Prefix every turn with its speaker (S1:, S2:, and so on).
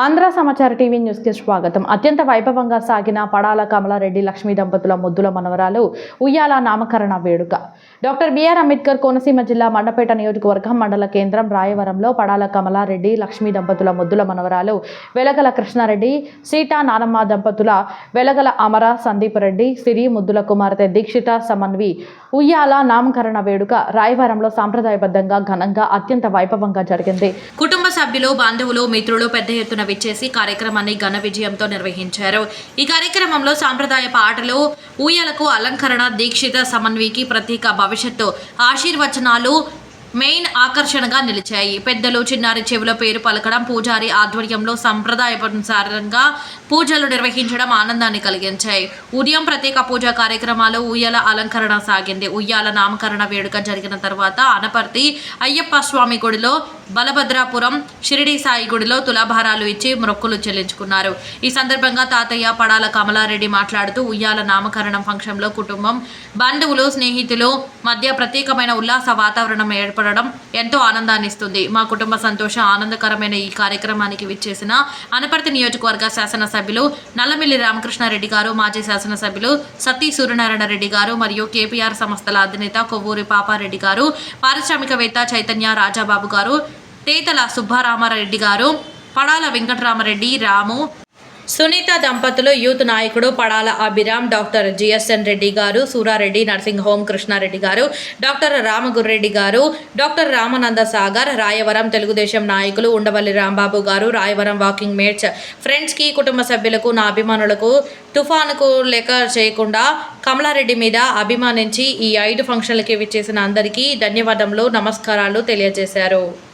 S1: ఆంధ్ర సమాచార టీవీ న్యూస్కి స్వాగతం. అత్యంత వైభవంగా సాగిన పడాల కమలారెడ్డి లక్ష్మీ దంపతుల ముద్దుల మనవరాలు ఉయ్యాల నామకరణ వేడుక. డాక్టర్ బిఆర్ అంబేద్కర్ కోనసీమ జిల్లా మండపేట నియోజకవర్గం మండల కేంద్రం రాయవరంలో పడాల కమలారెడ్డి లక్ష్మీ దంపతుల ముద్దుల మనవరాలు వెలగల కృష్ణారెడ్డి సీతా నానమ్మ దంపతుల వెలగల అమర సందీప్ రెడ్డి సిరి ముద్దుల కుమార్తె దీక్షిత సమన్వి. ఉయ్యాల నామకరణ వేడుక రాయవరంలో సాంప్రదాయబద్ధంగా ఘనంగా అత్యంత వైభవంగా జరిగింది.
S2: కుటుంబ సభ్యులు బాంధవులు మిత్రులు పెద్ద ఎత్తున విచ్చేసి కార్యక్రమాన్ని ఘన విజయంతో నిర్వహించారు. ఈ కార్యక్రమంలో సాంప్రదాయ పాటలు ఊయలకు అలంకరణ దీక్షిత సమన్వికి ప్రత్యేక భవిష్యత్తు ఆశీర్వచనాలు మెయిన్ ఆకర్షణగా నిలిచాయి. పెద్దలు చిన్నారి చెవుల పేరు పలకడం పూజారి ఆధ్వర్యంలో సంప్రదాయనుసారంగా పూజలు నిర్వహించడం ఆనందాన్ని కలిగించాయి. ఉదయం ప్రత్యేక పూజా కార్యక్రమాలు ఉయ్యాల అలంకరణ సాగింది. ఉయ్యాల నామకరణ వేడుక జరిగిన తర్వాత అనపర్తి అయ్యప్ప స్వామి గుడిలో బలభద్రాపురం షిరిడి సాయి గుడిలో తులాభారాలు ఇచ్చి మొక్కులు చెల్లించుకున్నారు. ఈ సందర్భంగా తాతయ్య పడాల కమలారెడ్డి మాట్లాడుతూ ఉయ్యాల నామకరణం ఫంక్షన్లో కుటుంబం బంధువులు స్నేహితులు మధ్య ప్రత్యేకమైన ఉల్లాస వాతావరణం ఏర్పడడం ఎంతో ఆనందాన్ని ఇస్తుంది మా కుటుంబ సంతోష ఆనందకరమైన ఈ కార్యక్రమానికి విచ్చేసిన అనపర్తి నియోజకవర్గ శాసనసభ్యులు నల్లమిల్లి రామకృష్ణారెడ్డి గారు మాజీ శాసనసభ్యులు సతీ సూర్యనారాయణ రెడ్డి గారు మరియు కేపీఆర్ సంస్థల అధినేత కొవ్వూరి పాపారెడ్డి గారు పారిశ్రామికవేత్త చైతన్య రాజాబాబు గారు తేతల సుబ్బారామారెడ్డి గారు పడాల వెంకటరామరెడ్డి రాము సునీత దంపతులు యూత్ నాయకుడు Padala Abhiram doctor GSN Reddy garu Surareddy nursing home Krishnareddy garu doctor Ramagurreddy garu doctor Ramananda Sagar Rayavaram Telugudesam నాయకులు ఉండవల్లి రాంబాబు గారు రాయవరం వాకింగ్ మేట్స్ ఫ్రెండ్స్కి కుటుంబ సభ్యులకు నా అభిమానులకు తుఫానుకు లెక్క చేయకుండా కమలారెడ్డి మీద అభిమానించి ఈ ఐదు ఫంక్షన్లకి విచ్చేసిన అందరికీ ధన్యవాదములు నమస్కారాలు తెలియజేశారు.